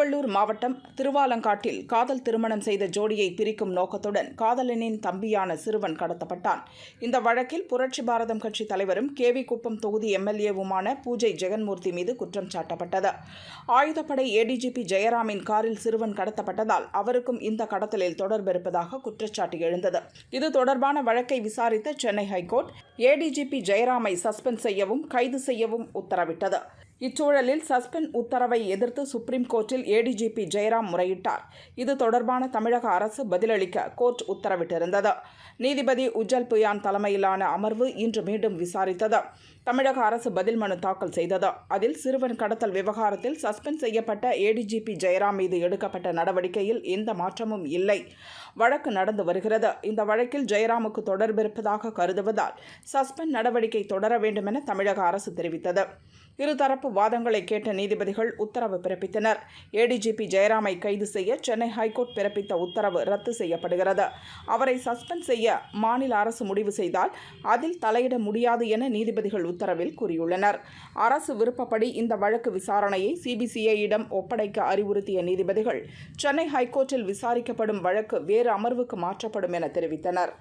திருவள்ளூர் மாவட்டம் திருவாலங்காட்டில் காதல் திருமணம் செய்த ஜோடியை பிரிக்கும் நோக்கத்துடன் காதலனின் தம்பியான சிறுவன் கடத்தப்பட்டான். இந்த வழக்கில் புரட்சி பாரதம் கட்சி தலைவரும் கேவி குப்பம் தொகுதி எம்எல்ஏவுமான பூஜை ஜெகன்மூர்த்தி மீது குற்றம் சாட்டப்பட்டது. ஆயுதப்படை ஏடிஜிபி ஜெயராமின் காரில் சிறுவன் கடத்தப்பட்டதால் அவருக்கும் இந்த கடத்தலில் தொடர்பு இருப்பதாக குற்றச்சாட்டு எழுந்தது. இது தொடர்பான வழக்கை விசாரித்த சென்னை ஹைகோர்ட் ஏடிஜிபி ஜெயராமை சஸ்பெண்ட் செய்யவும் கைது செய்யவும் உத்தரவிட்டது. இச்சூழலில் சஸ்பெண்ட் உத்தரவை எதிர்த்து சுப்ரீம் கோர்ட்டில் ஏடிஜிபி ஜெயராம் முறையிட்டார். இது தொடர்பான தமிழக அரசு பதிலளிக்க கோர்ட் உத்தரவிட்டிருந்தது. நீதிபதி உஜ்ஜல் புயான் தலைமையிலான அமர்வு இன்று மீண்டும் விசாரித்தது. தமிழக அரசு பதில் மனு தாக்கல் செய்தது. அதில் சிறுவன் கடத்தல் விவகாரத்தில் சஸ்பெண்ட் செய்யப்பட்ட ஏடிஜிபி ஜெயராம் மீது எடுக்கப்பட்ட நடவடிக்கையில் எந்த மாற்றமும் இல்லை. வழக்கு நடந்து வருகிறது. இந்த வழக்கில் ஜெயராமுக்கு தொடர்பு இருப்பதாக கருதுவதால் சஸ்பெண்ட் நடவடிக்கை தொடர வேண்டுமென தமிழக அரசு தெரிவித்தது. இருதரப்பு வாதங்களை கேட்ட நீதிபதிகள் உத்தரவு பிறப்பித்தனர். ஏடிஜிபி ஜெயராமை கைது செய்ய சென்னை ஹைகோர்ட் பிறப்பித்த உத்தரவு ரத்து செய்யப்படுகிறது. அவரை சஸ்பெண்ட் செய்ய மாநில அரசு முடிவு செய்தால் அதில் தலையிட முடியாது என நீதிபதிகள் உத்தரவில் கூறியுள்ளனர். அரசு விருப்பப்படி இந்த வழக்கு விசாரணையை சிபிசிஐயிடம் ஒப்படைக்க அறிவுறுத்திய நீதிபதிகள் சென்னை ஹைகோர்ட்டில் விசாரிக்கப்படும் வழக்கு வேறு அமர்வுக்கு மாற்றப்படும் என தெரிவித்தனர்.